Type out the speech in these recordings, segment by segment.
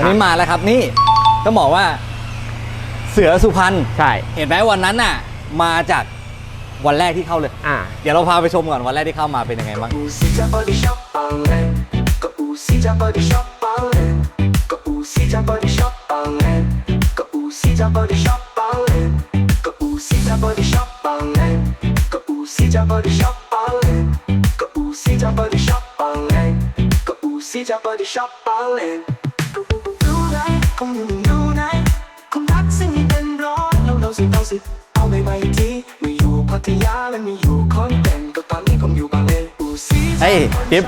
วันนี้มาแล้วครับนี่ต้องบอกว่าเสือสุพรรณใช่ เห็นไหมวันนั้นน่ะ มาจากวันแรกที่เข้าเลย อ่า เดี๋ยวเราพาไปชมก่อนวันแรกที่เข้ามาเป็นยังไงบ้าง Body shop ballin'. คงอยู่ดูไหนคงรักสิ่งนี้เป็นร้อยเราเราสิเราสิเอาไปไปทีไม่อยู่พัทยาและไม่อยู่คอนแก่นก็ตอนนี้ผมอยู่บางเลนอูซีเฮ้ยปิ๊บ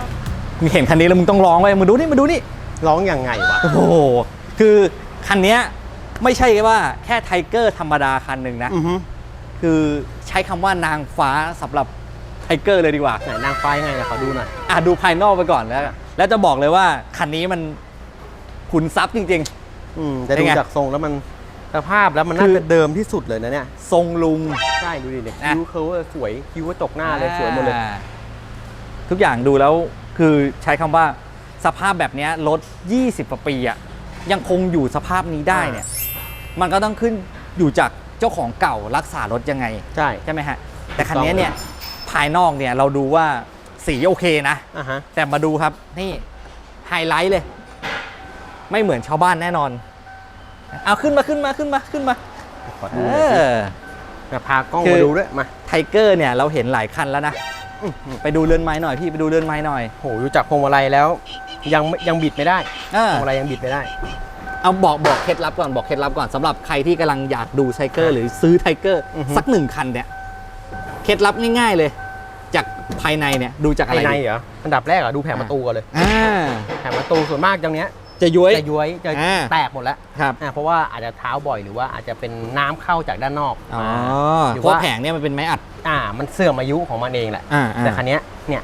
มึงเห็นคันนี้แล้วมึงต้องร้องไว้ยมึงดูนี่มึงดูนี่ร้องยังไงวะโอ้โหคือคันเนี้ยไม่ใช่ว่าแค่ไทเกอร์ธรรมดาคันหนึ่งนะอือฮึคือใช้คำว่านางฟ้าสำหรับไทเกอร์เลยดีกว่าไหนนางฟ้ายังไงนะขอดูหน่อยอะดูภายนอกไปก่อนแล้ว แล้วจะบอกเลยว่าคันนี้มันขุนทรัพย์จริง อืมแต่เป็นดูไงจากทรงแล้วมันสภาพแล้วมันคืน่าอจะเดิมที่สุดเลยนะเนี่ยๆทรงลุง ใช่ดูดิเนี่ยนะคิ้วเขาอะสวยคิ้วก็ตกหน้าเลยสวยหมดเลยอ่าทุกอย่างดูแล้วคือใช้คำว่าสภาพแบบเนี้ยรถ 20กว่าปีอะยังคงอยู่สภาพนี้ได้เนี่ย มันก็ต้องขึ้นอยู่จากเจ้าของเก่ารักษารถยังไง ใช่ใช่ไหมฮะ แต่คันนี้เนี่ยภายนอกเนี่ยเราดูว่าสีโอเคนะอะฮะแต่มาดูครับนี่ไฮไลท์เลย ไม่เหมือนชาวบ้านแน่นอน เอาขึ้นมาขึ้นมาขึ้นมาขึ้นมาขอเอดูหน่อยสิอมาพากล้องคือ มาดูด้วยมาไทเกอร์เนี่ยเราเห็นหลายคันแล้วนะอื้อหือไปดูเรือนไม้หน่อยพี่ไปดูเรือนไม้หน่อยโหดูจากพวงมาลัยแล้ว ยังไม่ยังบิดไม่ได้เออพวงมาลัยยังบิดไม่ได้ เอาบอกบอกเคล็ดลับก่อนบอกเคล็ดลับก่อนสำหรับใครที่กำลังอยากดูไทเกอร์หรือซื้อไทเกอร์อือฮึ สักหนึ่งคันเนี่ยเคล็ดลับง่าย ๆเลย จากภายในเนี่ยดูจากอะภาไรยในดีเหรออันดับแรกอะดูแผงประตูก่อนเลย อ่า แผงประตูส่วนมากตรงเนี้ย จะย้วย จะย้วยจะอ่า แตกหมดแล้วครับอ่าเพราะว่าอาจจะเท้าบ่อยหรือว่าอาจจะเป็นน้ำเข้าจากด้านนอกอ๋อมา หรือเพราะว่า แผงเนี่ยมันเป็นไม้อัด อ่า มันเสื่อมอายุของมันเองแหละ อ่าอ่าแต่คันเนี้ยเนี่ย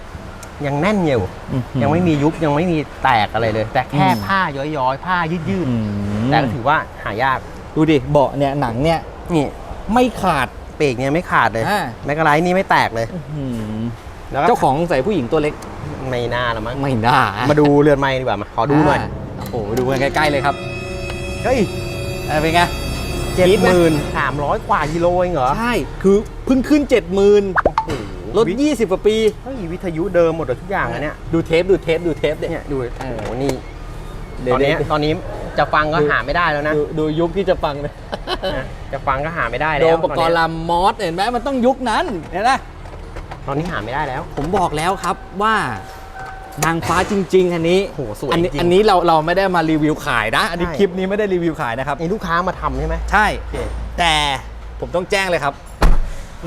ยังแน่นอยู่ อื้อหือยังไม่มียุบยังไม่มีแตกอะไรเลย แต่แค่อืม ผ้าย้อยๆ ผ้ายืดอืมๆแต่ก็ถือว่าหายากดูดิเบาะเนี่ยหนังเนี่ยนี่ไม่ขาด เบรกเนี่ยไม่ขาดเลยอ่า แมกกาไลท์นี่ไม่แตกเลย อื้อหือแล้วก็เจ้าของใส่ผู้หญิงตัวเล็กไม่น่าละมั้งไม่น่ามาดูเรือนไม้ดีกว่ามาขอดูหน่อยา โอ้โหดูกันใกล้ๆเลยครับ เฮ้ยเออเป็นไงเจ็ดคิดหไหมมื่นสามร้อยกว่ากิโลเองเหรอ ใช่ คือเพิ่งขึ้น70,000โอ้โหรถวิ20กว่าปีเฮ้ยวิทยุเดิมหมดเลยทุกอย่างอะเนี่ย ดูเทปดูเทปดูเทปเด็เนี่ยดูเอโอ้อโหนี่เดี๋ตยวอนนี้เดี๋ยวตอนนี้จะฟังก็ดูหาไม่ได้แล้วนะ ดูดูยุคที่จะฟังเลยนะจะฟังก็หาไม่ได้โดแล้วมปกรณ์ลำมอสเห็นไหมมันต้องยุคนั้นเห็นไหมตอนนี้หาไม่ได้แล้ว ผมบอกแล้วครับว่า นางฟ้าจริง ๆ อันนี้โหสวยอันนี้จริง อันนี้เราเราไม่ได้มารีวิวขายนะ อันนี้ใช่ คลิปนี้ไม่ได้รีวิวขายนะครับ นี่ลูกค้ามาทำใช่ไหม ใช่ โอเคแต่ผมต้องแจ้งเลยครับ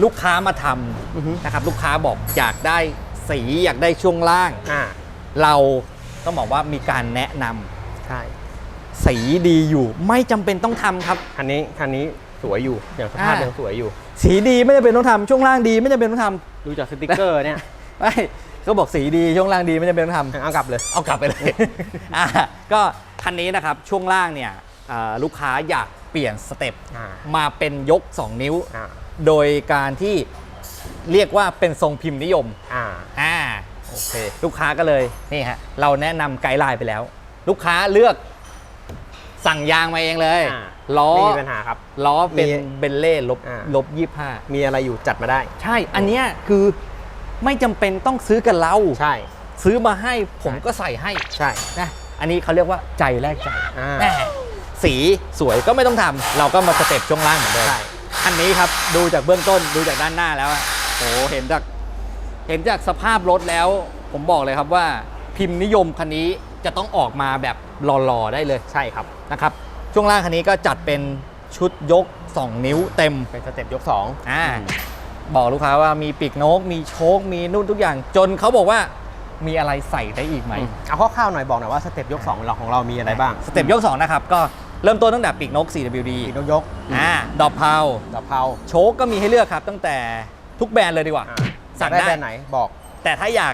ลูกค้ามาทอือฮึำนะครับ ลูกค้าบอกอยากได้สีอยากได้ช่วงล่าง อ่าเราต้องบอกว่ามีการแนะนำใช่สีดีอยู่ ไม่จำเป็นต้องทำครับ คันนี้คันนี้สวยอยู่อย่างสภาพอ่ายั ยังสวยอยู่ สีดีไม่จำเป็นต้องทำช่วงล่างดีไม่จำเป็นต้องทดูจากสติกเกอร์เนี่ยำไม่ เขาบอกสีดีช่วงล่างดีไม่จำเป็นต้องทำเอากลับเลย เอากลับไปเลย อะก็คันนี้นะครับช่วงล่างเนี่ยเอ่อลูกค้าอยากเปลี่ยนสเต็ปอ่า มาเป็นยก 2 นิ้ว อ่าโดยการที่เรียกว่าเป็นทรงพิมพ์นิยม อ่าอ่า โอเค ลูกค้าก็เลยนี่ฮะเราแนะนำไกด์ไลน์ไปแล้ว ลูกค้าเลือกสั่งยางมาเองเลยอ่าล้อไม่มีปัญหาครับ ล้อเป็นมีเบนเล่ลบอ่า ลบยี่ห้ามีอะไรอยู่จัดมาได้ ใช่ อันเนี้ยคือ ไม่จำเป็นต้องซื้อกับเรา ใช่ ซื้อมาให้ผมก็ใส่ให้ใช่นะอันนี้เขาเรียกว่าใจแลกใจอ่า แหม่สีสวยก็ไม่ต้องทำเราก็มาสเต็ปช่วงล่างเหมือนเดิมใช่ อันนี้ครับดูจากเบื้องต้นดูจากด้านหน้าแล้วอะโอ้โหเห็นจากเห็นจากสภาพรถแล้ว ผมบอกเลยครับว่าพิมพ์นิยมคันนี้จะต้องออกมาแบบหล่อๆได้เลยใช่ครับ นะครับช่วงล่างคันนี้ก็จัดเป็นชุดยก 2 นิ้วเต็มเป็นสเต็ปยกสองอ่า บอกลูกค้าว่ามีปีกนก มีโชค มีนู่นทุกอย่าง จนเขาบอกว่ามีอะไรใส่ได้อีกไหมเอาคร่าวๆหน่อยบอกหน่อยว่าสเต็ปยกสองของเราของเรามีอะไรบ้าง สเต็ปยก 2 นะครับ ก็เริ่มต้นตั้งแต่ปีกนก 4WD ปีกนกยกอ่าดอกเพาดอกเพราโชคก็มีให้เลือกครับตั้งแต่ทุกแบรนด์เลยดีกว่าอ่าสั่งอยากได้แบรนด์ไหนบอก แต่ถ้าอยาก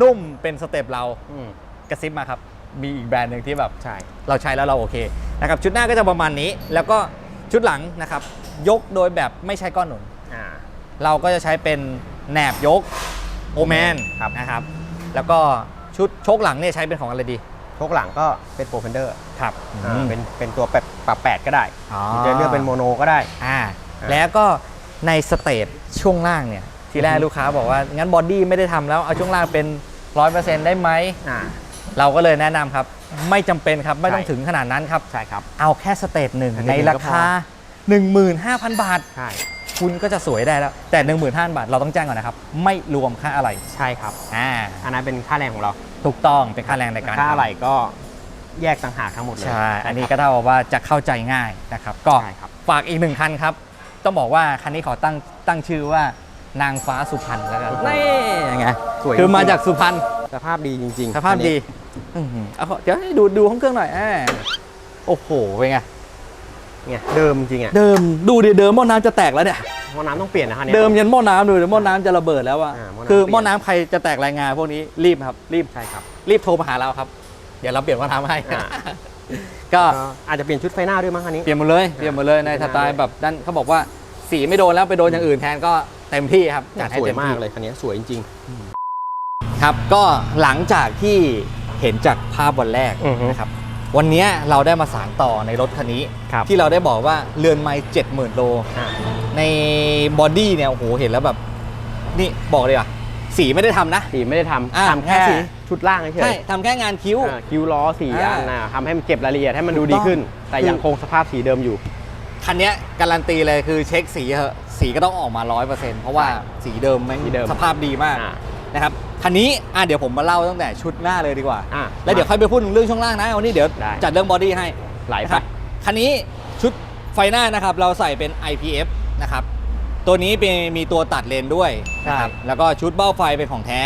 นุ่มเป็นสเต็ปเราอืมกระซิบมาครับมีอีกแบรนด์หนึ่งที่แบบใช่เราใช้แล้วเราโอเคนะครับชุดหน้าก็จะประมาณนี้ แล้วก็ชุดหลังนะครับยกโดยแบบไม่ใช้ก้อนหนุนอ่า เราก็จะใช้เป็นแหนบยกโอแมนครับนะครับ แล้วก็ชุดโชคหลังเนี่ยใช้เป็นของอะไรดีโชคหลังก็เป็นโปรเฟนเดอร์ครับเป็นเป็นตัวแบบปรับแปดก็ได้อ๋อจะเลือกเป็นโมโนก็ได้ อ่าอ่าแล้วก็ในสเตจช่วงล่างเนี่ย ทีแรกอือฮึ ลูกค้าบอกว่า งั้นบอดี้ไม่ได้ทำแล้วเอาช่วงล่างเป็น 100%ได้ไหม อ่า เราก็เลยแนะนำครับ ไม่จำเป็นครับ ไม่ต้องใช่ ถึงขนาดนั้นครับ ใช่ครับ เอาแค่สเตจหนึ่งสเตจหในนึ่งราก็พอคา 15,000 บาท ใช่ คุณก็จะสวยได้แล้ว แต่15,000 บาทเราต้องแจ้งก่อนนะครับ ไม่รวมค่าอะไรใช่ครับ อ่าอันนั้นเป็นค่าแรงของเรา ถูกต้องเป็นค่าแรงในการค่าทำอะไรก็แยกต่างหากทั้งหมดเลยใช่ อันนี้ก็เท่ากับว่าจะเข้าใจง่ายนะครับ ก็ใช่ครับฝากอีกหนึ่งคันครับ ต้องบอกว่าคันนี้ขอตั้งตั้งชื่อว่านางฟ้าสุพรรณแล้วกันนี่ยังไงสวยคือมาจริงๆจากสุพรรณสภาพดีจริง ๆ สภาพอันนี้ดีอื้อหือเอาเดี๋ยวให้ดูดูห้องเครื่องหน่อยอ่าโอ้โหเป็นไง ไงเดิมจริงอะเดิมดูดิเดิมหม้อน้ำจะแตกแล้วเนี่ยหม้อน้ำต้องเปลี่ยนนะคะเนี่ย เดิมยันหม้อน้ำดูดิหม้อน้ำจะระเบิดแล้วอะอ่าหม้อน้ำ คือเปลี่ยนหม้อน้ำใครจะแตกรายงานพวกนี้รีบครับ รีบใช่ครับ รีบโทรมาหาเราครับ เดี๋ยวเราเปลี่ยนหม้อน้ำให้ อ่า ก็ก็อาจจะเปลี่ยนชุดไฟหน้าด้วยมั้งคันนี้ เปลี่ยนหมดเลยเปลี่ยนหมดเลยในสไตล์แบบด้านเขาบอกว่าสีไม่โดนแล้วไปโดนอย่างอื่นแทนก็เต็มที่ครับจัดให้สวยเต็มมากที่เลยคันนี้สวยจริง ครับก็หลังจากที่เห็นจากภาพวันแรกอือฮึนะครับ วันเนี้ยเราได้มาสานต่อในรถคันนี้ครับที่เราได้บอกว่าเรือนไม้เจ็ดหมื่นโลอ่าในบอดี้เนี่ยโอ้โหเห็นแล้วแบบ นี่บอกเลยอะสีไม่ได้ทำนะ สีไม่ได้ทอ่าำทำแค่แค่สีชุดล่างเฉใช่ยทำแค่งานคิ้วๆอ่าคิ้วล้อสีอ่าอันนะทำให้มันเก็บรายละเอียดให้มันดูถูกดีต้องขึ้น แต่คือยังคงสภาพสีเดิมอยู่ คันเนี้ยการันตีเลยคือเช็คสีเหอะสีก็ต้องออกมา 100%เพราะว่าใช่สีเดิมแม่งสีเดิมสภาพดีมากอ่านะครับ คันนี้อะเดี๋ยวผมมาเล่าตั้งแต่ชุดหน้าเลยดีกว่า อ่าแล้วเดี๋ยวค่อยไปพูดถึงเรื่องช่วงล่างนะวันนี้เดี๋ยวได้ จัดเรื่องบอดี้ให้ ไหลนะไปครับคันนี้ชุดไฟหน้านะครับ เราใส่เป็น IPF นะครับ ตัวนี้เป็นมีตัวตัดเลนด้วยนะครับแล้วก็ชุดเบ้าไฟเป็นของแท้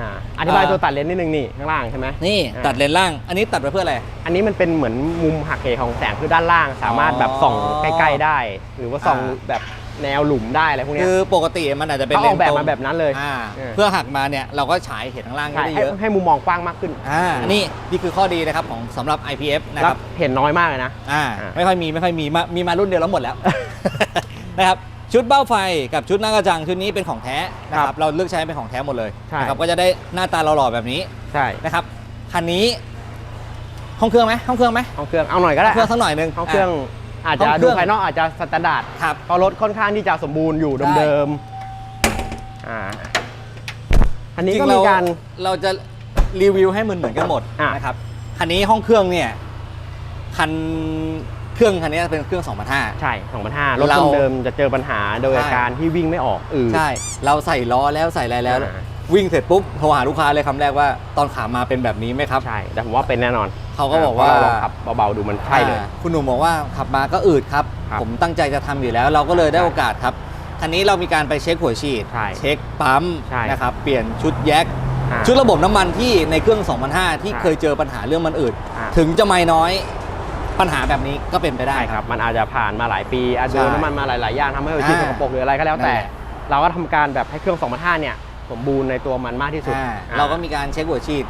อ่าอธิบายอ่า ตัวตัดเลนส์นิดนึงนี่ข้างล่างใช่ไหม นี่อ่า ตัดเลนล่าง อันนี้ตัดไปเพื่ออะไร อันนี้มันเป็นเหมือนมุมหักเหของแสงคือด้านล่างสามารถแบบส่องอ๋อใกล้ๆได้ หรือว่าส่องอ่าแบบ แนวหลุมได้อะไรพวกเนี้ย คือปกติมันอาจจะเป็นเขาเลอนอกแบบตรงมาแบบนั้นเลยอ่าเออ เพื่อหักมาเนี่ยเราก็ฉายเห็นข้างล่างใช่ได้ให้เยอะให้มุมมองกว้างมากขึ้นอ่านี่นี่คือข้อดีนะครับของสำหรับ IPF นะแล้ควรับ เห็นน้อยมากเลยนะ อ่าอ่า ไม่ค่อยมีไม่ค่อยมีมามีมารุ่นเดียวแล้วหมดแล้ว นะครับชุดเบ้าไฟกับชุดหน้ากระจังชุดนี้เป็นของแท้นะครับเราเลือกใช้เป็นของแท้หมดเลยใช่ นะครับก็จะได้หน้าตาหล่อๆแบบนี้ใช่นะครับคันนี้ห้องเครื่องไหมห้องเครื่องไหมห้องเครื่องเอาหน่อยก็ห้ได้องเครื่องสักหน่อยหนึงห้องเครื่อง อาจจะห้องเคดูรื่องภายนอกอาจจะสแตนดาร์ดครับเพราะรถค่อนข้างที่จะสมบูรณ์อยู่ได้เดิมๆอ่าอันนี้ก็จมีงๆการเราจะรีวิวให้มันเหมือนกันหมดอะนะครับคันนี้ห้องเครื่องเนี่ยคันเครื่องคันนี้เป็นเครื่อง 2005 ใช่2,500รถเราเดิมๆจะเจอปัญหาโดยใช่อาการที่วิ่งไม่ออกอือใช่ เราใส่ล้อแล้วใส่อะไรแล้วอ่า วิ่งเสร็จปุ๊บโทรหาลูกค้าเลยคำแรกว่าตอนขามาเป็นแบบนี้ไหมครับ ใช่ แต่ผมว่าเป็นแน่นอนเขาก็บอกว่าเพระเรลองขับเบาๆดูมันใช่เลยอ่าคุณหนุ่มบอกว่าขับมาก็อืดครับครับผมตั้งใจจะทำอยู่แล้ว เราก็เลยได้ใช่โอกาสครับคันนี้เรามีการไปเช็คหัวฉีดใช่เช็คปั๊มใช่นะครับเปลี่ยนชุดแยกอ่าชุดระบบน้ำมันที่ในเครื่อง 2005 ที่ใช่เคยเจอปัญหาเรื่องมันอืดอ่าถึงจะไม่น้อยปัญหาแบบนี้ก็เป็นไปได้ใช่คครัรับบมันอาจจะผ่านมาหลายปีอาจจะโดนใช่น้ำมันมาหลายๆอย่างทำให้หัวฉีดสอ่ากปรกหรืออะไรก็แล้วแต่นั่นแหละเราก็ทำการแบบให้เครื่อง 2005 เนี่ย สมบูรณ์ในตัวมันมากที่สุด อ่าอ่เราก็มีการเช็คหัวฉีด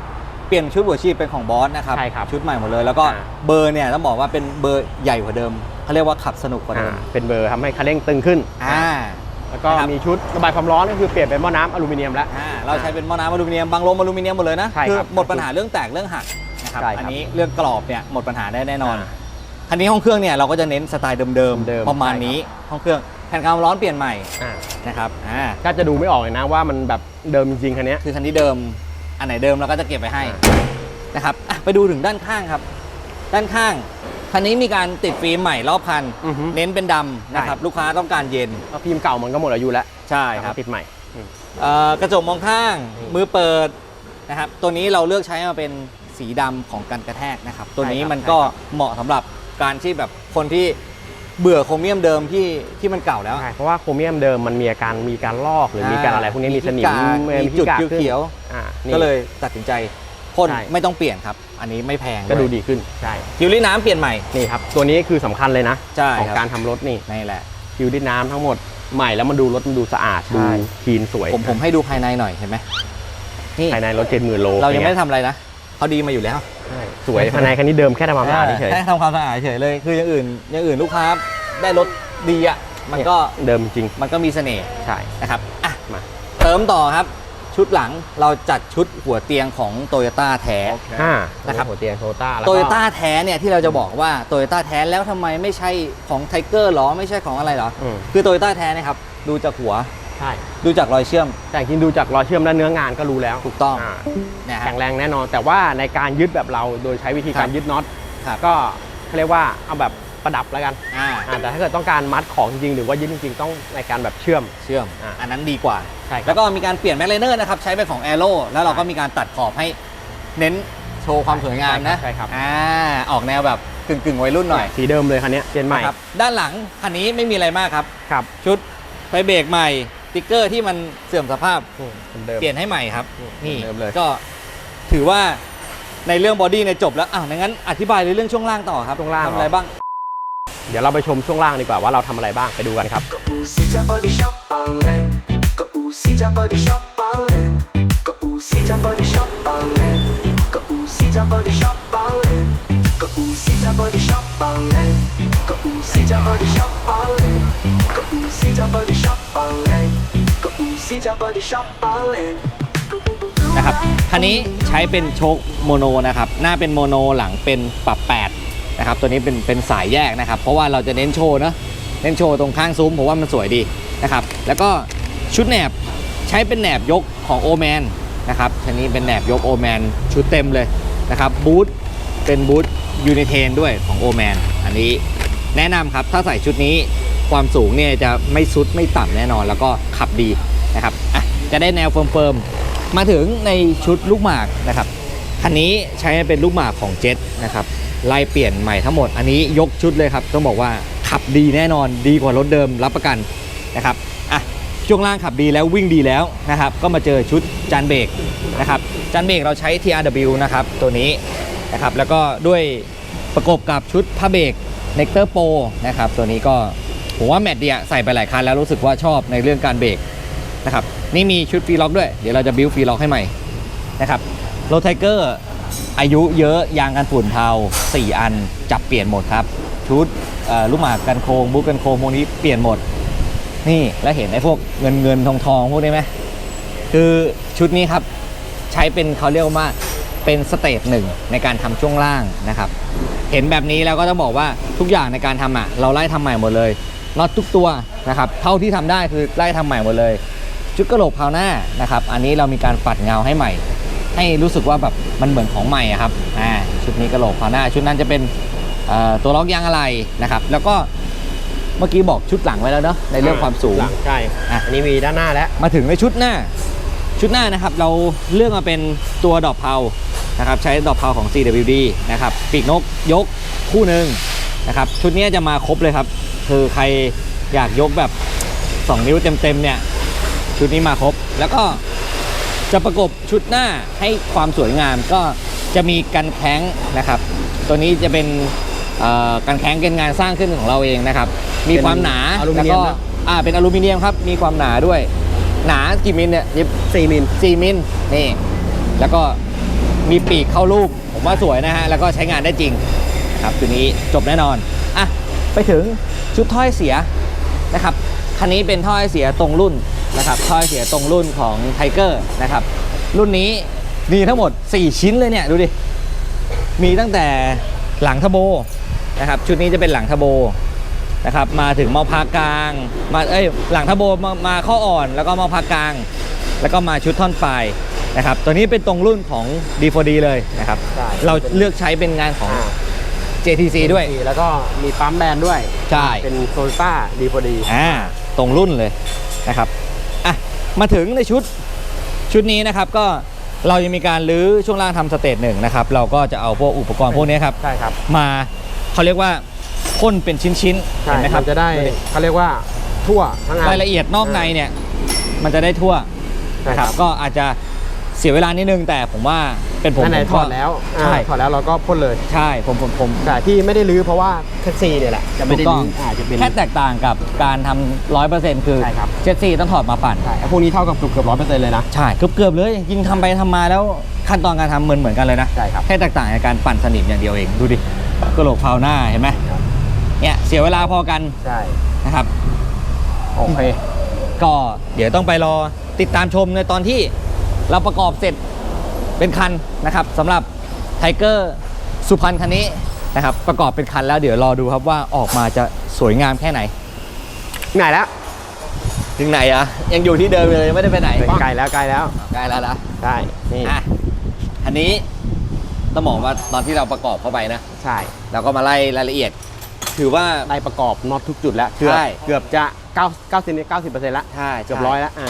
เปลี่ยนชุดหัวฉีดเป็นของบอสนะครับ ใช่ครับชุดใหม่หมดเลย แล้วก็อ่า เบอร์เนี่ยต้องบอกว่าเป็นเบอร์ใหญ่กว่าเดิมเขาเรียกว่าขับสนุกกว่าเดิอ่ามเป็นเบอร์ทำให้คันเร่งตึงขึ้น อ่า แล้วก็นะครับ มีชุดระบายความร้อนก็คือเปลี่ยนเป็นหม้อน้ำอลูมิเนียมแล้ว อ่าเราใช้เป็นหม้อน้ำอลูมิเนียมบางลมอลูมิเนียมหมดเลยนะใช่คืครับหมดปัญหาเรื่องแตกเรื่องหักนะครับใช่ครับอันนี้เรื่องกรอบเนี่ยหมดปัญหาได้แน่นอนอ่าคันนี้ห้องเครื่องเนี่ยเราก็จะเน้นสไตล์เดิมเดิมๆประมาณใช่ครับ นี้ห้องเครื่องแผ่นความร้อนเปลี่ยนใหม่อ่านะครับอ่าก็จะดูไม่ออกเลยนะว่ามันแบบเดิมจริงๆคันเนี้ย คือคันนี้เดิมอันไหนเดิมเราก็จะเก็บไว้ให้อ่นะครับอะไปดูถึงด้านข้างครับ ด้านข้างคันนี้มีการติดฟิล์มใหม่รอบคัน อือฮึ เน้นเป็นดำนะครับใช่ลูกค้าต้องการเย็นเพราะฟิล์มเก่ามันก็หมดอายุแล้วใช่ครับ ติดใหม่อืม เอ่อกระจกมองข้างอืมมือเปิดนะครับตัวนี้เราเลือกใช้มาเป็นสีดำของกันกระแทกนะครับ ตัวนี้ใช่ครับมันก็เหมาะสำหรับการที่แบบคนที่ เบื่อโครเมียมเดิมที่ที่มันเก่าแล้ว ใช่เพราะว่าโครเมียมเดิมมันมีอาการมีการลอกหรือมีการอะไรพวกนี้มีสนิมมีจุดขี้กากขึ้นเขียวอ่าๆนี่ก็เลยตัดสินใจพ่นใช่ไม่ต้องเปลี่ยนครับ อันนี้ไม่แพงก็ดูวยดีขึ้นใช่คิวรี่น้ำเปลี่ยนใหม่นี่ครับตัวนี้คือสำคัญเลยนะใช่ของครับการทำรถนี่นี่แหละคิวดินน้ำทั้งหมดใหม่แล้วมันดูรถมันดูสะอาดใช่ดูคลีนสวย ผมผมให้ดูภายในหน่อยเห็นไหมนี่ภายในรถเจ็ดหมื่นโลเรายังไม่ป็นได้ทำอะไรนะ เขาดีมาอยู่แล้วใช่สวย ภายในคันนี้เดิมแค่ทำความสะอาดเฉยแค่ทำความสะอาดเฉยเลยคืออย่างอื่นอย่างอื่นลูกค้าได้รถดีอะๆมันก็เดิมจริง มันก็มีเสน่ห์ใช่นะครับอะมาเติมต่อครับชุดหลังเราจัดชุดหัวเตียงของโตโยต้าแท้อ่านะนะคครัรับบหัวเตียงโตต้าโตโยต้าแท้เนี่ยที่เราจะบอกว่าโตโยต้าแท้แล้วทำไมไม่ใช่ของไทเกอร์หรอไม่ใช่ของอะไรหรออืมคือโตโยต้าแท้เนะครับดูจากหัว ใช่ ดูจากรอยเชื่อม แต่จริงๆดูจากรอยเชื่อมและเนื้องานก็รู้แล้วถูกต้องานะฮะ แข็งแรงแน่นอน แต่ว่าในการยึดแบบเราโดยใช้วิธีการครับยึดน็อตครับ ก็เขาเรียกว่าเอาแบบประดับแล้วกันอ่าอ่าแต่ถ้าเกิดต้องการมัดของจริงๆหรือว่ายึดจริงๆต้องในการแบบเชื่อม เชื่อม อ่าอันนั้นดีกว่า ใช่ครับแล้วก็มีการเปลี่ยนแม็กเลเนอร์นะครับ ใช้เป็นของ a อโร่แล้วเราก็มีการตัดขอบให้เน้นโชว์ความสวยงามนะใช่ครับ อ่าออกแนวแบบกึ่งกึ่งๆวัยรุ่นหน่อยสีเดิมเลยคันเนี้ยเจนใหม่นะครับด้านหลังคันนี้ไม่มีอะไรมากครับ ครับ ชุดไฟเบรกใหม่ส ติ๊กเกอร์ที่มันเสื่อมสภาพอืมเดิม เปลี่ยนให้ใหม่ครับอืมนี่เดิมเลย ก็ถือว่าในเรื่องบอดี้เนี่ยจบแล้วอะงั้นอธิบายในเรื่องช่วงล่างต่อครับช่วงล่าง ทำอะไรบ้าง เดี๋ยวเราไปชมช่วงล่างดีกว่าว่าเราทำอะไรบ้างไปดูกันครับก็อูซี่จากบอดี้ช็อปบางเลนก็อูซี่จาก นก็อูซี่จากบอดี้ช็อปบางเลนก็อูซี่จากบอดี้ช็อปบางเลนก็อูซี่จากบอดี้ช็อปบางเลนะครับคันนี้ใช้เป็นโชคโมโนนะครับ หน้าเป็นโมโนหลังเป็นปรับ8นะครับ ตัวนี้เป็นเป็นสายแยกนะครับ เพราะว่าเราจะเน้นโชว์เนอะเน้นโชว์ตรงข้างซุ้มผมว่ามันสวยดีนะครับ แล้วก็ชุดแหนบใช้เป็นแหนบยกของโอแมนนะครับคันนี้เป็นแหนบยกโอแมนชุดเต็มเลยนะครับ บูทเป็นบูทยูนิเทนด้วยของโอแมนอันนี้ แนะนำครับถ้าใส่ชุดนี้ความสูงเนี่ยจะไม่ซุดไม่ต่ำแน่นอน แล้วก็ขับดีนะครับอะจะได้แนวเฟิร์มๆมาถึงในชุดลูกหมากนะครับคันนี้ใช้เป็นลูกหมากของเจ็ตนะครับไล่เปลี่ยนใหม่ทั้งหมด อันนี้ยกชุดเลยครับต้องบอกว่าขับดีแน่นอนดีกว่ารถเดิมรับประกันนะครับอะช่วงล่างขับดีแล้ววิ่งดีแล้วนะครับ ก็มาเจอชุดจานเบรกนะครับจานเบรกเราใช้ TRW นะครับตัวนี้นะครับแล้วก็ด้วยประกบกับชุดผ้าเบรก Nectar Pro นะครับตัวนี้ก็ผมว่าแมทเดียใส่ไปหลายคันแล้วรู้สึกว่าชอบในเรื่องการเบรกนะครับนี่มีชุดฟรีล็อกด้วย เดี๋ยวเราจะบิวฟรีล็อกให้ใหม่นะครับรถไทเกอร์อายุเยอะยางกันฝุ่นเทา 4 อันจับเปลี่ยนหมดครับ ชุดลูกหมากกันโครงบุ๊กกันโครงพวกนี้เปลี่ยนหมด นี่แล้วเห็นไอ้พวกเงินเงินทองทองพวกนี้ไหมคือชุดนี้ครับใช้เป็นเขาเรียกว่าเป็นสเตจหนึ่งในการทำช่วงล่างนะครับ เห็นแบบนี้แล้วก็ต้องบอกว่าทุกอย่างในการทำอะเราไล่ทำใหม่หมดเลยน็อตทุกตัวนะครับเท่าที่ทำได้คือไล่ทำใหม่หมดเลยชุดกระโหลกพราวหน้านะครับอันนี้เรามีการปัดเงาให้ใหม่ ให้รู้สึกว่าแบบมันเหมือนของใหม่อะครับอ่าชุดนี้กระโหลกพราวหน้า ชุดนั้นจะเป็นเอ่อตัวล็อกยางอะไรนะครับแล้วก็เมื่อกี้บอกชุดหลังไว้แล้วเนาะในเรื่องความสูงหลัใช่อะอันนี้มีด้านหน้าแล้วมาถึงในชุดหน้า ชุดหน้านะครับ เราเลือกมาเป็นตัวดอกเพรา นะครับใช้ดอกเพราของ CWD นะครับปีกนกยกคู่หนึ่งนะครับชุดนี้จะมาครบเลยครับ คือใครอยากยกแบบ 2 นิ้วเต็มๆเนี่ยชุดนี้มาครบ แล้วก็จะประกบชุดหน้าให้ความสวยงามก็จะมีกันแข้งนะครับ ตัวนี้จะเป็นเอ่อกันแข้งเป็นงานสร้างขึ้นของเราเองนะครับ มีความหนาอลูมิแล้วเนียก็มนะอ่าเป็นอลูมิเนียมครับ มีความหนาด้วย หนากี่มิลเนี่ยยิบ4มิลสี่มิลนี่ แล้วก็ มีปีกเข้ารูป ผมว่าสวยนะฮะ แล้วก็ใช้งานได้จริงครับตัวนี้จบแน่นอน อะ ไปถึงชุดถ้อยเสียนะครับคันนี้เป็นถ้อยเสียตรงรุ่นนะครับถ้อยเสียตรงรุ่นของไทเกอร์นะครับรุ่นนี้มีทั้งหมด 4 ชิ้นเลยเนี่ยดูดิ มีตั้งแต่หลังทะโบนะครับชุดนี้จะเป็นหลังทะโบนะครับมาถึงมาพากลาง มาเอ้ยหลังทะโบมามาข้ออ่อนแล้วก็มาพากลาง แล้วก็มาชุดท่อนปลาย นะครับตัวนี้เป็นตรงรุ่นของ D4D เลยนะครับ ใช่ เราเลือกใช้เป็นงานของ JTC ด้วย แล้วก็มีปั๊มแบนด้วย ใช่ เป็นโซลต้าดีพอดีอ่าตรงรุ่นเลยนะครับอะมาถึงในชุดชุดนี้นะครับก็เรายังมีการรื้อช่วงล่างทำสเตจหนึ่งนะครับ เราก็จะเอาพวกอุปกรณ์พวกนี้ครับ ใช่ครับมาเขาเรียกว่าพ่นเป็นชิ้นๆใช่เห็นไหมคมัรับนจะได้ดูดิเขาเรียกว่าทั่วทั้งอันรายละเอียดนอกในเนี่ย มันจะได้ทั่วใช่นะคครัรับบ ก็อาจจะ เสียเวลานิดนึงแต่ผมว่าเป็นผมอันไหนผมถก็ อดแล้วใช่ อ่าถอดแล้วเราก็พ่นเลยใช่ผมผมผมแต่ที่ไม่ได้รื้อเพราะว่าแท็กซี่เนี่ยแหละจะไม่ได้ถูกต้รื้องออ่าจะเป็น แค่แตกต่างกับการทำร้อยเปอร์เซ็นต์คือใช่ครับ เจ็ดสี่ต้องถอดมาปั่น ใช่ไอ้พวกนี้เท่ากับเกือบเกือบร้อยเปอร์เซ็นต์เลยนะ ใช่เกือบเกือบๆเลยยิงทำไปทำมาแล้วขั้นตอนการทำเหมือนเหมือนกันเลยนะใช่ครับ แค่แตกต่างในการปั่นสนิมอย่างเดียวเองดูดิกระโหลกเพราวหน้าเห็นไหมเนี่ยเสียเวลาพอกันใช่นะครับ โอเค ก็เดี๋ยวต้องไปรอติดตามชมในตอนที่ เราประกอบเสร็จเป็นคันนะครับสำหรับไทเกอร์สุพรรณคันนี้นะครับ ประกอบเป็นคันแล้วเดี๋ยวรอดูครับว่าออกมาจะสวยงามแค่ไหนไหนแล้วถึงไหนอะยังอยู่ที่เดิมเลยยังไม่ได้ไปไหนใกล้แล้วใกล้แล้วใกล้แล้วนะใช่นี่อะอันนี้ต้องบอกว่าตอนที่เราประกอบเข้าไปนะ ใช่เราก็มาไล่รายละเอียด ถือว่าได้ประกอบน็อตทุกจุดแล้วเกือบใช่เกือบจะ9 90 90%แล้วใช่เกือบร้อยแล้วอ่า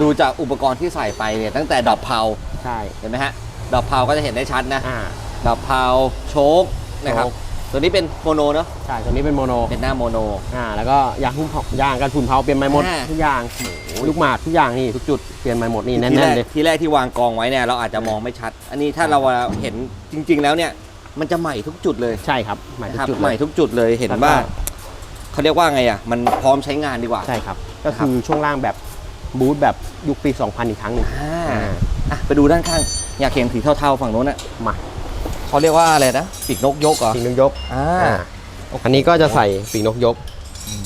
ดูจากอุปกรณ์ที่ใส่ไปเนี่ยตั้งแต่ดอกเพาใช่เห็นไหมฮะดอกเพาก็จะเห็นได้ชัดนะอ่า ดอกเพาโชคนะครับโชค ตัวนี้เป็นโมโนเนาะใช่ตัวนี้เป็นโมโนเป็นหน้าโมโน อ่าแล้วก็ยางหุ้มเผายางกันฝุ่นเผาเปลี่ยนใหม่หมดอ่า ทุกอย่างลูกหมากทุกอย่างนี่ทุกจุดเปลี่ยนใหม่หมดนี่แน่ทีแรนกๆเลย ที่แรกที่วางกองไว้เนี่ยเราอาจจะมองไม่ชัด อันนี้ถ้าเราเห็นจริง ๆ แล้วเนี่ยมันจะใหม่ทุกจุดเลยใช่ครับใหม่ทุกครับจุดใหม่เลยทุกจุดเลยเห็นแล้วก็ว่าเขาเรียกว่าไงอะมันพร้อมใช้งานดีกว่า ใช่ครับ ก็คือช่วงล่างแบบ บูทแบบยุคปี 2000 อีกครั้งหนึ่งอ่าอ่าอะไปดูด้านข้าง อยากเห็นสีเทาๆฝั่งโน้นอะมาเขาเรียกว่าอะไรนะปีกนกยกเหรอปีกนกยกอ่าอ่าอันนี้ก็จะใส่ปีกนกยก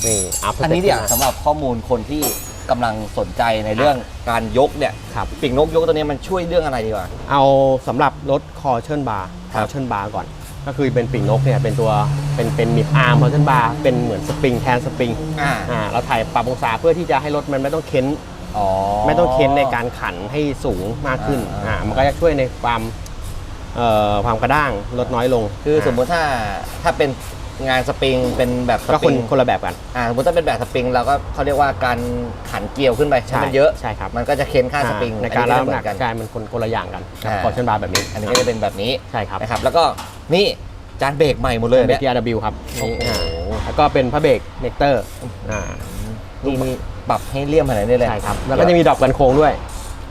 นี่อัพอันนี้เนี่ยสำหรับข้อมูลคนที่กำลังสนใจในเรื่องการยกเนี่ยครับปีกนกยกตัวนี้มันช่วยเรื่องอะไรดีกว่า เอาสำหรับรถคอเชิลบาร์คครัอบเชิลบาร์ก่อน ก็คือเป็นปีกนกเนี่ยเป็นตัวเป็นเป็นมีอาร์มคอเชิลบาร์เป็นเหมือนสปริงแทนสปริงอ่า อ่าเราถ่ายปรับองศาเพื่อที่จะให้รถมันไม่ต้องเค้น อ๋อ ไม่ต้องเค้นในการขันให้สูงมากขึ้นอ่า อ่ามันก็จะช่วยในความเอ่อความกระด้างลดน้อยลงคือสมมุติถ้าถ้าเป็นงานสปริงเป็นแบบสก็ปครินงคนละแบบกันอ่าสมมติถ้าเป็นแบบสปริงเราก็เขาเรียกว่าการขันเกลียวขึ้นไปใช่ให้มันเยอะ ใช่ครับมันก็จะเค้นค่าสปริงในการรับอันน้ำหนี้นักก็จะเหมือนกันใช่มันคนคนละอย่างกันอ่าคอเชิลบาร์แบบนี้อันนี้ก็จะเป็นแบบนี้ใช่ครับ นะครับแล้วก็ นี่จานเบรกใหม่หมดเลยเป็นเนี่ย TRW ครับโอ้นี่โหอ่า แล้วก็เป็นพระเบรกเนกเตอร์อ่านี่นี่ปรับให้เลี่ยมขนาดนี้เลยใช่ครับ แล้วก็จะมีดรอปกันโค้งด้วย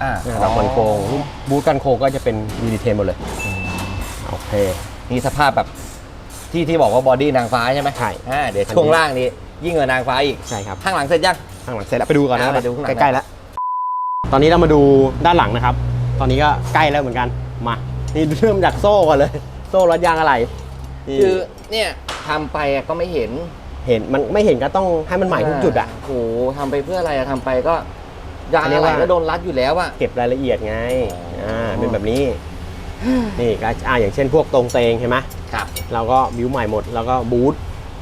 อ่าดรอปกันโค้งบูทกันโค้งก็จะเป็นยูนิเทนหมดเลยโอเค นี่สภาพแบบที่ที่บอกว่าบอดี้นางฟ้าใช่ไหมใช่ อ่าเดี๋ยวอันนี้ช่วงล่างนี้ยิ่งกว่านางฟ้าอีก ใช่ครับ ข้างหลังเสร็จยัง ข้างหลังเสร็จแล้วไปดูก่อนนะอ่าไปดูข้างหลัง ใกล้ๆแล้ว ตอนนี้เรามาดูด้านหลังนะครับ ตอนนี้ก็ใกล้แล้วเหมือนกัน มา นี่เริ่มจากโซ่ก่อนเลย โซ่รถยางอะไรนี่คือเนี่ยทำไปอะก็ไม่เห็นเห็นมันไม่เห็นก็ต้องให้มันใหม่ทุกจุดอะ โอ้โหทำไปเพื่ออะไรอะทำไปก็ยางอันนี้อะไรว่า ก็โดนรัดอยู่แล้วอะ เก็บรายละเอียดไงอ่าอ๋อเป็นแบบนี้ นี่ก็อ่าอย่างเช่นพวกตรงเตงเห็นไหมครับ เราก็บิวใหม่หมด แล้วก็บูท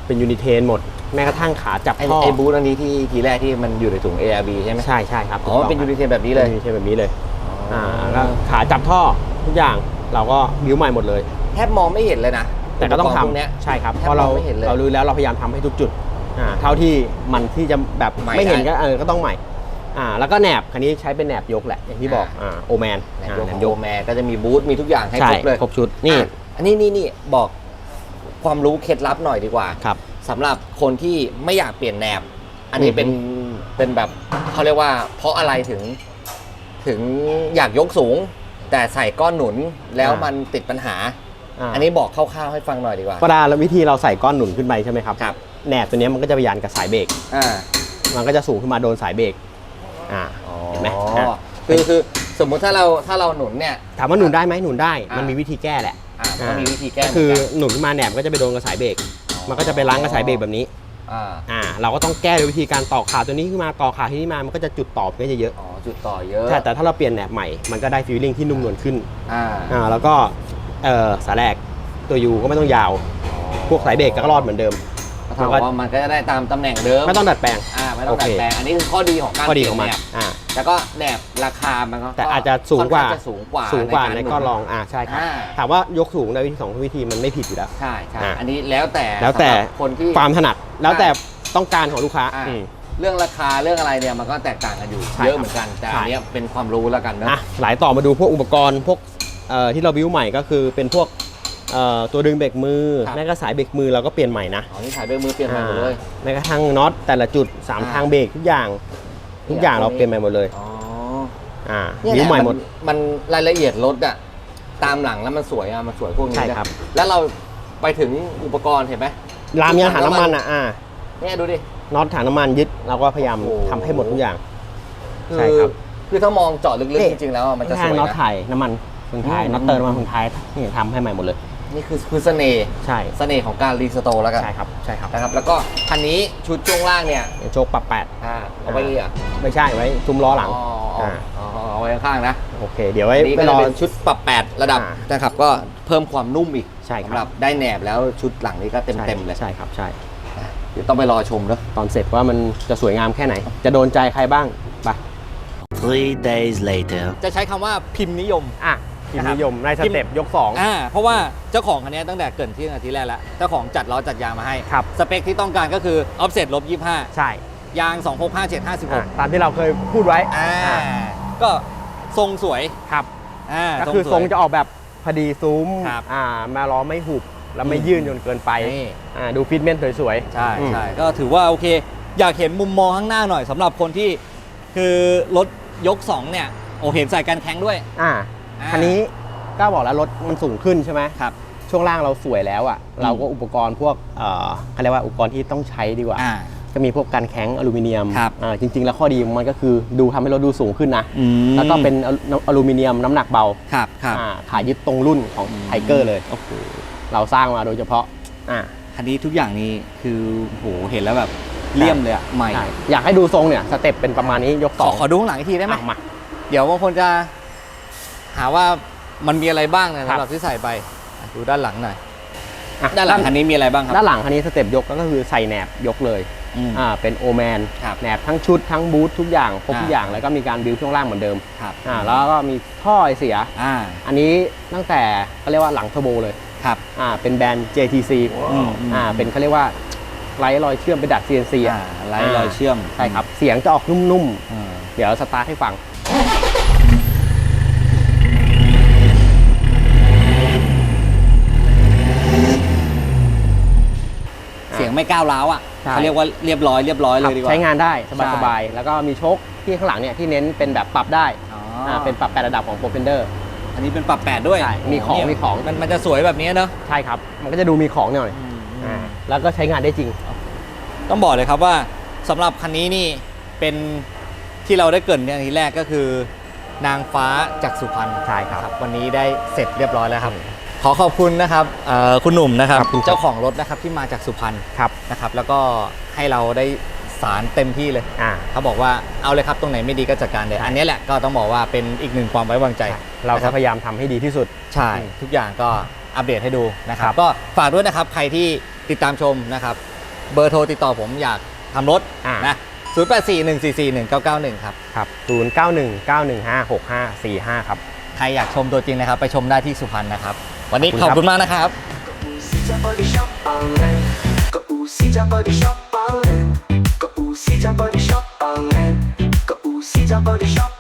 เป็นยูนิเทนหมด แม้กระทั่งขาจับไอ้ท่อไอ้บูธอันนี้ที่ทีแรกที่มันอยู่ในถุง ARB ใช่ไหมใช่ใช่ครับอ๋อเป็นยูนิเทนแบบนี้เลย ยูนิเทนแบบนี้เลย อ่าก็ขาจับท่อทุกอย่างเราก็บิวใหม่หมดเลยแทบมองไม่เห็นเลยนะแต่ก็ต้องปรณ์พวกเนี้ยทำใช่ครับแทบเพราะเรามองไม่เห็นเลยเรารู้แล้วเราพยายามทำให้ทุกจุดอ่าเท่าที่มันที่จะแบบใหม่ไม่เห็นได้ก็เออก็ต้องใหม่อ่าแล้วก็แหนบคันนี้ใช้เป็นแหนบยกแหละอย่างที่บอกอ่าโอแมนในอ่าตัวแหนของบยโยกแมก็จะมีบูธมีทุกอย่างให้ใช่ครบเลยครบชุดนี่อะอันนี้นี่นี่บอกความรู้เคล็ดลับหน่อยดีกว่าครับสำหรับคนที่ไม่อยากเปลี่ยนแนบ อันนี้อืมเป็นเป็นแบบเขาเรียกว่าเพราะอะไรถึงถึงอยากยกสูง แต่ใส่ก้อนหนุนแล้วมันติดปัญหาา อันนี้บอกคร่าวๆให้ฟังหน่อยดีกว่า เวลาเราวิธีเราใส่ก้อนหนุนขึ้นไปใช่ไหมครับ ครับ แหนบตัวเนี้ยมันก็จะไปยันกับสายเบรก อ่ามันก็จะสูงขึ้นมาโดนสายเบรก อ่า เห็นไหมอะ คือคือสมมุติถ้าเราถ้าเราหนุนเนี่ย ถามว่าหนุนได้ไหมหนุนได้ อ่ามั มันมีวิธีแก้แหละ อ่ามันก็มีวิธีแก้ก็คือเหมืนกันหนุนขึ้นมาแหนบก็จะไปโดนกับสายเบรกมันก็จะไปล้างกับสายเบรกแบบนี้ อ่าอ่า เราก็ต้องแก้โดยวิธีการต่อขาตัวนี้ขึ้นมาต่อขาที่นี่มา มันก็จะจุดต่อมันก็จะเยอะอ๋อจุดต่อเยอะใช่แต่ถ้าเราเปลี่ยนแหนบใหม่ มันก็ได้ฟีลลิ่งที่นุ่มนวลขึ้น อ่า อ่า แล้วก็ เอ่อสายแรกตัวยูก็ไม่ต้องยาว พวกสายเบรกก็รอดเหมือนเดิม ก็เท่ากับว่ามันก็จะได้ตามตำแหน่งเดิมไม่ต้องดัดแปลง อ่าไม่ต้องโอดัเคดแปลงอันนี้คือข้อดีของการข้อดีของมันเปลี่ยนแนบอ่า แล้วก็แหนบราคามันก็แต่อาจจะสูงกว่า ค่อนข้จะสูงกว่าสูงกว่าในรก้อนรองอ่าใช่ครับ อ่าถามว่ายกสูงในวิธีสองวิธีมันไม่ผิดอยู่แล้ว ใช่ใช่อ่า อันนี้แล้วแต่แล้วแต่สำหรับคนที่ ความถนัดแล้วแต่ต้องการของลูกค้าอ่า อืม เรื่องราคาเรื่องอะไรเนี่ยมันก็แตกต่างกันอยู่ใช่เยอะครับเหมือนกันแต่ใช่ อันเนี้ยเป็นความรู้แล้วกันเนอะอะหลายต่อมาดูพวกอุปกรณ์พวกเอ่อ ที่เราบิวใหม่ก็คือเป็นพวกเอ่อตัวดึงเบรกมือแม้กระทั่งสายเบรกมือเราก็เปลี่ยนใหม่นะอ๋อนี่ถ่ายด้วยมือเปลี่ยนใหม่หมดเลย อ่าแม้กระทั่งน็อตแต่ละจุดสามอ่า ทางเบรกทุกอย่าง ทุกอย่างเนี่ยเราเปลี่ยนใหม่หมดเลยอ๋ออ่าเนี่ยบิวใหม่หมด นมันรายละเอียดรถอะตามหลังแล้วมันสวยอะมันสวยพวกนี้ใช่นะครับ แล้วเราไปถึงอุปกรณ์เห็นไหมรามยางถังน้ำมันอะอ่าเนี่ยดูดิ น็อตถังน้ำมันยึดเราก็พยายามโอ้โห ทำให้หมดทุกอย่างคืใช่ครับ คือถ้ามองเจาะลึกนี่ๆจริงๆแล้วอะมันจะสข้างวยน็อตนะไทยน้ำมัน คนไทยอืมน็อตเติมน้ำมันคนไทยนี่ทำให้ใหม่หมดเลย นี่คือคือเสน่ห์ใช่เสน่ห์ของการรีสโตร์แล้วกันใช่ครับใช่ครับนะครับ แล้วก็คันนี้ชุดช่วงล่างเนี่ยโชคปรับแปดอ่าเอาไว้อะไม่ใช่ไว้ซุ้มล้อหลังอ๋ออ๋ออ๋อเอาไว้ข้างๆนะอโอเค เดี๋ยวไว้อันนี้ไปก็รจะอเป็นชุดปรับ8ระดับอ่านะครับก็เพิ่มความนุ่มอีกใช่ครับสำหรับได้แหนบแล้วชุดหลังนี้ก็เต็มเต็มๆเลยใช่ครับใช่เดี๋ยวต้องไปรอชมเนอะตอนเสร็จว่ามันจะสวยงามแค่ไหน จะโดนใจใครบ้างไป Three days later. จะใช้คำว่าพิมพ์นิยมอะ พิมพ์นิยมในสเต็ปยก2อ่าเพราะว่าเจ้าของคันนี้ตั้งแต่เกรินที่นาทีแรกแล้วเจ้าของจัดล้อจัดยางมาให้ ครับ สเปคที่ต้องการก็คือ offset ลบใช่25ยาง 265 7อะ56 ตามที่เราเคยพูดไว้อ่าอะก็ทรงสวยครับอ่าก็คือทรงสวยจะออกแบบพอดีซุ้มครับอ่ามาล้อไม่หุบแล้วไม่อืมยื่นจนเกินไปนี่อ่าดูฟิตเมนต์สวยใช่อืมใช่ก็ถือว่าโอเค อยากเห็นมุมมองข้างหน้าหน่อยสำหรับคนที่คือรถยก2เนี่ยโอเห็นใส่กันแข้งด้วยอ่าอ่า คันนี้ก็บอกแล้วรถมันสูงขึ้นใช่ไหมครับ ช่วงล่างเราสวยแล้วอะ เราก็อุปกรณ์พวกเอ่อเขาเรียกว่าอุปกรณ์ที่ต้องใช้ดีกว่าอ่าก็มีพวกกันแข็งอลูมิเนียมครับอ่าจริง ๆ แล้วข้อดีของมันก็คือดูทำให้รถดูสูงขึ้นนะอืมแล้วก็เป็นอลูอลูมิเนียมน้ำหนักเบาครับครับอ่าขายึดตรงรุ่นของไทเกอร์เลยโอ้โหเราสร้างมาโดยเฉพาะอ่าคันนี้ทุกอย่างนี้คือโหเห็นแล้วแบบเลี่ยมเลยอะใหม่ใช่อยากให้ดูทรงเนี่ยสเต็ปเป็นประมาณนี้ยกขสอองขอดูข้างหลังอีกทีได้ไหมอะมาเดี๋ยวบางคนจะ หาว่ามันมีอะไรบ้างนะครัสำบหรับที่ใส่ไปอะดูด้านหลังหน่อย อะด้านหลังคันนี้มีอะไรบ้างครับ ด้านหลังคันนี้สเต็ปยกก็คือใส่แหนบยกเลยอืม อ่าเป็นโอแมนครับแหนบทั้งชุดทั้งบูททุกอย่างครบทุกอ่าอย่างแล้วก็มีการบิวช่วงล่างเหมือนเดิมครับอ่าแล้วก็มีท่อไอเสีย อ่าอันนี้ตั้งแต่เขาเรียกว่าหลังเทอร์โบเลยครับ อ่าเป็นแบรนด์ JTC อืมอ่าเป็นเขาเรียกว่าไร้รอยเชื่อมเป็นดัด CNC อ่าอะไร้รอยเชื่อมใช่ครับ เสียงจะออกนุ่มอืมๆเดี๋ยวสตาร์ทให้ฟัง เสียง ไม่ก้าวร้าวอะใช่ เขาเรียกว่าเรียบร้อยเรียบร้อยเลยดีกว่า ใช้งานได้ใช่ สบายๆแล้วก็มีโชคที่ข้างหลังเนี่ยที่เน้นเป็นแบบปรับได้อ๋ออ่าเป็นปรับแปดระดับของ p r o f e n d e r อันนี้เป็นปรับแปดด้วยใช่มีของโโหมีของ มันมันจะสวยแบบนี้เนอะใช่ครับ มันก็จะดูมีของหน่อยอ่าแล้วก็ใช้งานได้จริง ต้องบอกเลยครับว่าสำหรับคันนี้นี่เป็นที่เราได้เกรินในทีแรกก็คือ นางฟ้าจากสุพรรณใช่ครับ วันนี้ได้เสร็จเรียบร้อยแล้วครับ ขอขอบคุณนะครับเอ่อคุณหนุ่มนะครับขอบคุณครับ เจ้าของรถนะครับที่มาจากสุพรรณครับนะครับแล้วก็ให้เราได้สารเต็มที่เลย อ่า เขาบอกว่าเอาเลยครับตรงไหนไม่ดีก็จัดการเลย อันนี้แหละก็ต้องบอกว่าเป็นอีกหนึ่งความไว้วางใจเรานะคจะบพยายามทำให้ดีที่สุด ใช่อืมทุกอย่างก็อัปเดตให้ดูนะครับ ครับก็ฝากด้วยนะครับใครที่ติดตามชมนะครับ เบอร์โทรติดต่อผมอยากทำรถอ่านะ0 8 4 1 4 4 1 9 9 1ครับครับ0 9 1 9 1 5 6 5 4 5 ครับ ใครอยากชมตัวจริงนะครับ ไปชมได้ที่สุพรรณนะครับ วันนี้ขอบคุณมากนะครับ Go see the body shop